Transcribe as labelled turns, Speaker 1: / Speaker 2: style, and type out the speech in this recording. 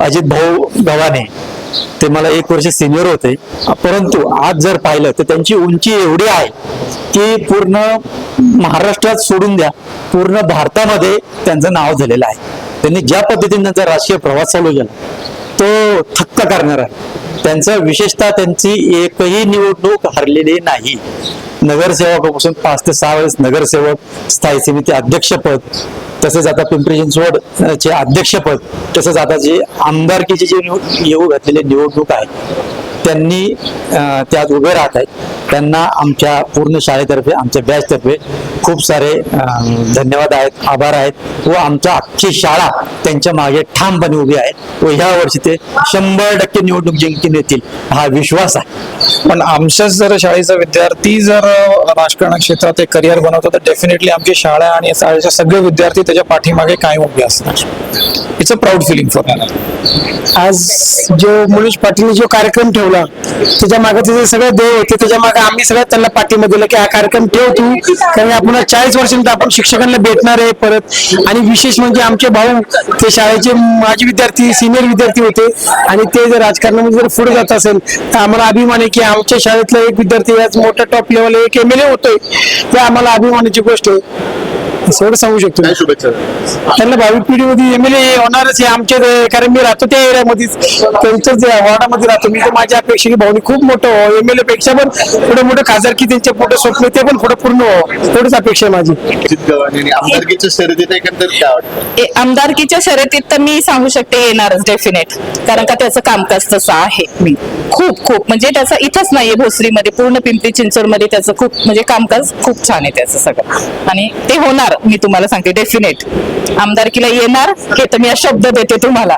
Speaker 1: अजित भाऊ गव्हाणे ते मला एक वर्ष सिनियर होते. परंतु आज जर पाहिलं तर त्यांची उंची एवढी आहे की पूर्ण महाराष्ट्रात सोडून द्या. पूर्ण भारतामध्ये त्यांचं नाव झालेलं आहे. त्यांनी ज्या पद्धतीने त्यांचा राजकीय प्रवास चालू केला तो थक्क करणार आहे. त्यांचं विशेषतः त्यांची एकही निवडणूक हरलेली नाही. नगरसेवकापासून पाच ते सहा वेळेस नगरसेवक स्थायी समिती अध्यक्षपद तसेच आता पिंपरी चिंचवड चे अध्यक्षपद तसेच आता जे आमदारकीची जी येऊ घातलेली निवडणूक आहे त्यांनी त्यात उभे राहत आहेत. त्यांना आमच्या पूर्ण शाळेतर्फे आमच्या बॅचतर्फे खूप सारे धन्यवाद आहेत आभार आहेत. व आमच्या अख्खी शाळा त्यांच्या मागे ठामपणे उभी आहे. व ह्या वर्षी ते शंभर टक्के निवडणूक जिंकून येतील हा विश्वास आहे.
Speaker 2: पण आमच्याच जर शाळेचा विद्यार्थी जर राजकारण क्षेत्रात एक करिअर बनवतो तर डेफिनेटली आमची शाळा आणि शाळेचे सगळे विद्यार्थी त्याच्या पाठीमागे कायम उभे असतात it's a proud feeling for
Speaker 3: आज जो मनोज पाटीलने जो कार्यक्रम ठेवला त्याच्यामागे त्याचे सगळे देव होते त्याच्यामागे आम्ही सगळं त्यांना पाठिंबा दिला की हा कार्यक्रम ठेव तू कारण आपण चाळीस वर्षानंतर आपण शिक्षकांना भेटणार आहे परत. आणि विशेष म्हणजे आमचे भाऊ ते शाळेचे माजी विद्यार्थी सिनियर विद्यार्थी होते. आणि ते जर राजकारणामध्ये जर पुढे जात असेल तर आम्हाला अभिमान आहे की आमच्या शाळेतला एक विद्यार्थी आज मोठ्या टॉप लेवल एक एम एल ए होतोय. ते आम्हाला अभिमानाची गोष्ट आहे. एवढं सांगू शकतो. मी.
Speaker 4: शुभेच्छा.
Speaker 3: त्यांना भावी पिढीमध्ये एम एल ए होणारच आहे. आमच्या ते- कारण मी राहतो त्या एरियामध्ये त्यांच्याच वॉर्डामध्ये राहतो मी तर माझी अपेक्षा की भाऊनी खूप मोठं एम एल ए पेक्षा पण पुढे मोठं खासदार की त्यांचे पुढे स्वप्न ते पण पुढे पूर्ण व्हावं एवढीच अपेक्षा आहे माझी.
Speaker 4: अजित गव्हाणे आणि आमदारकीच्या शर्यतीत एकंदरीत काय वाटतं?
Speaker 5: ए- आमदारकीच्या शर्यतीत तर मी सांगू शकते येणारच डेफिनेट कारण का त्याचं कामकाज तसं आहे. मी खूप खूप. म्हणजे त्याचा इथंच नाहीये भोसरीमध्ये पूर्ण पिंपरी चिंचवडमध्ये त्याचं खूप म्हणजे कामकाज खूप छान आहे त्याचं सगळं. आणि ते होणार मी तुम्हाला सांगते डेफिनेट आमदारकीला येणार हे तर मी शब्द देते तुम्हाला.